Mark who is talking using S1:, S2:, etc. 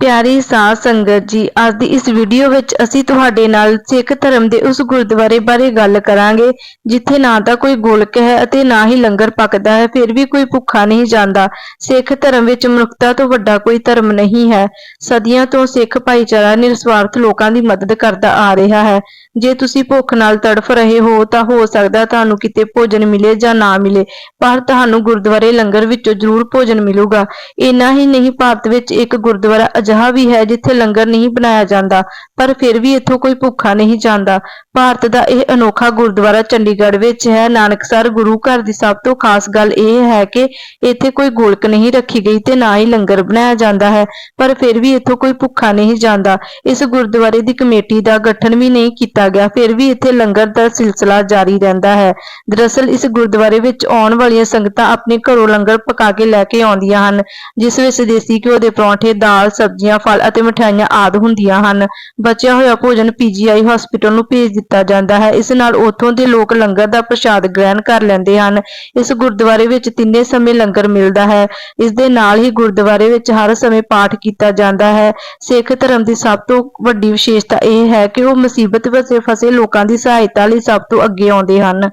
S1: ਪਿਆਰੀ ਸਾਧ ਸੰਗਤ ਜੀ, ਅੱਜ ਦੀ ਇਸ ਵੀਡੀਓ ਵਿੱਚ ਅਸੀਂ ਤੁਹਾਡੇ ਨਾਲ ਸਿੱਖ ਧਰਮ ਦੇ ਉਸ ਗੁਰਦੁਆਰੇ ਬਾਰੇ ਗੱਲ ਕਰਾਂਗੇ, ਜਿੱਥੇ ਨਾ ਤਾਂ ਕੋਈ ਗੋਲਕ ਹੈ ਅਤੇ ਨਾ ਹੀ ਲੰਗਰ ਪੱਕਦਾ ਹੈ, ਫਿਰ ਵੀ ਕੋਈ ਭੁੱਖਾ ਨਹੀਂ ਜਾਂਦਾ। ਸਿੱਖ ਧਰਮ ਵਿੱਚ ਮਨੁੱਖਤਾ ਤੋਂ ਵੱਡਾ ਕੋਈ ਧਰਮ ਨਹੀਂ ਹੈ। ਸਦੀਆਂ ਤੋਂ ਸਿੱਖ ਭਾਈਚਾਰਾ ਨਿਰਸਵਾਰਥ ਲੋਕਾਂ ਦੀ ਮਦਦ ਕਰਦਾ ਆ ਰਿਹਾ ਹੈ। ਜੇ ਤੁਸੀਂ ਭੁੱਖ ਨਾਲ ਤੜਫ ਰਹੇ ਹੋ ਤਾਂ ਹੋ ਸਕਦਾ ਤੁਹਾਨੂੰ ਕਿਤੇ ਭੋਜਨ ਮਿਲੇ ਜਾਂ ਨਾ ਮਿਲੇ, ਪਰ ਤੁਹਾਨੂੰ ਗੁਰਦੁਆਰੇ ਲੰਗਰ ਵਿੱਚੋਂ ਜ਼ਰੂਰ ਭੋਜਨ ਮਿਲੂਗਾ। ਇੰਨਾ ਹੀ ਨਹੀਂ, ਭਾਰਤ ਵਿੱਚ ਇੱਕ ਗੁਰਦੁਆਰਾ ਅਜਿਹਾ ਵੀ ਹੈ ਜਿੱਥੇ ਲੰਗਰ ਨਹੀਂ ਬਣਾਇਆ ਜਾਂਦਾ, ਪਰ ਫਿਰ ਵੀ ਇੱਥੋਂ ਕੋਈ ਭੁੱਖਾ ਨਹੀਂ ਜਾਂਦਾ। ਭਾਰਤ ਦਾ ਇਹ ਅਨੋਖਾ ਗੁਰਦੁਆਰਾ ਚੰਡੀਗੜ੍ਹ ਵਿੱਚ ਹੈ। ਨਾਨਕਸਰ ਗੁਰੂ ਘਰ ਦੀ ਸਭ ਤੋਂ ਖਾਸ ਗੱਲ ਇਹ ਹੈ ਕਿ ਇੱਥੇ ਕੋਈ ਗੋਲਕ ਨਹੀਂ ਰੱਖੀ ਗਈ ਤੇ ਨਾ ਹੀ ਲੰਗਰ ਬਣਾਇਆ ਜਾਂਦਾ ਹੈ, ਪਰ ਫਿਰ ਵੀ ਇੱਥੋਂ ਕੋਈ ਭੁੱਖਾ ਨਹੀਂ ਜਾਂਦਾ। ਇਸ ਗੁਰਦੁਆਰੇ ਦੀ ਕਮੇਟੀ ਦਾ ਗਠਨ ਵੀ ਨਹੀਂ ਕੀਤਾ ਗਿਆ। ਫਿਰ ਵੀ ਇੱਥੇ ਲੰਗਰ ਦਾ ਸਿਲਸਿਲਾ ਜਾਰੀ ਰਹਿੰਦਾ ਹੈ। ਦਰਅਸਲ ਇਸ ਗੁਰਦੁਆਰੇ ਵਿੱਚ ਆਉਣ ਵਾਲੀਆਂ ਸੰਗਤਾਂ ਆਪਣੇ ਘਰੋਂ ਲੰਗਰ ਪਕਾ ਕੇ ਲੈ ਕੇ ਆਉਂਦੀਆਂ ਹਨ, ਜਿਸ ਵਿੱਚ ਦੇਸੀ ਘਿਓ ਦੇ ਪਰੌਂਠੇ, ਦਾਲ, ਸਬਜ਼ੀਆਂ, ਫਲ ਅਤੇ ਮਠਿਆਈਆਂ ਆਦਿ ਹੁੰਦੀਆਂ ਹਨ। ਬਚਿਆ ਹੋਇਆ ਭੋਜਨ ਪੀਜੀਆਈ ਹਸਪੀਟਲ ਨੂੰ ਭੇਜ ਦਿੱਤਾ ਜਾਂਦਾ ਹੈ। ਇਸ ਨਾਲ ਉੱਥੋਂ ਦੇ ਲੋਕ ਲੰਗਰ ਦਾ ਪ੍ਰਸ਼ਾਦ ਗ੍ਰਹਿਣ ਕਰ ਲੈਂਦੇ ਹਨ। ਇਸ ਗੁਰਦੁਆਰੇ ਵਿੱਚ ਤਿੰਨੇ ਸਮੇਂ ਲੰਗਰ ਮਿਲਦਾ ਹੈ। ਇਸ ਦੇ ਨਾਲ ਹੀ ਗੁਰਦੁਆਰੇ ਵਿੱਚ ਹਰ ਸਮੇਂ ਪਾਠ ਕੀਤਾ ਜਾਂਦਾ ਹੈ। ਸਿੱਖ ਧਰਮ ਦੀ ਸਭ ਤੋਂ ਵੱਡੀ ਵਿਸ਼ੇਸ਼ਤਾ ਇਹ ਹੈ ਕਿ ਉਹ ਮੁਸੀਬਤ ਵਿੱਚ ਫਸੇ ਲੋਕਾਂ ਦੀ ਸਹਾਇਤਾ ਲਈ ਸਭ ਤੋਂ ਅੱਗੇ ਆਉਂਦੇ ਹਨ।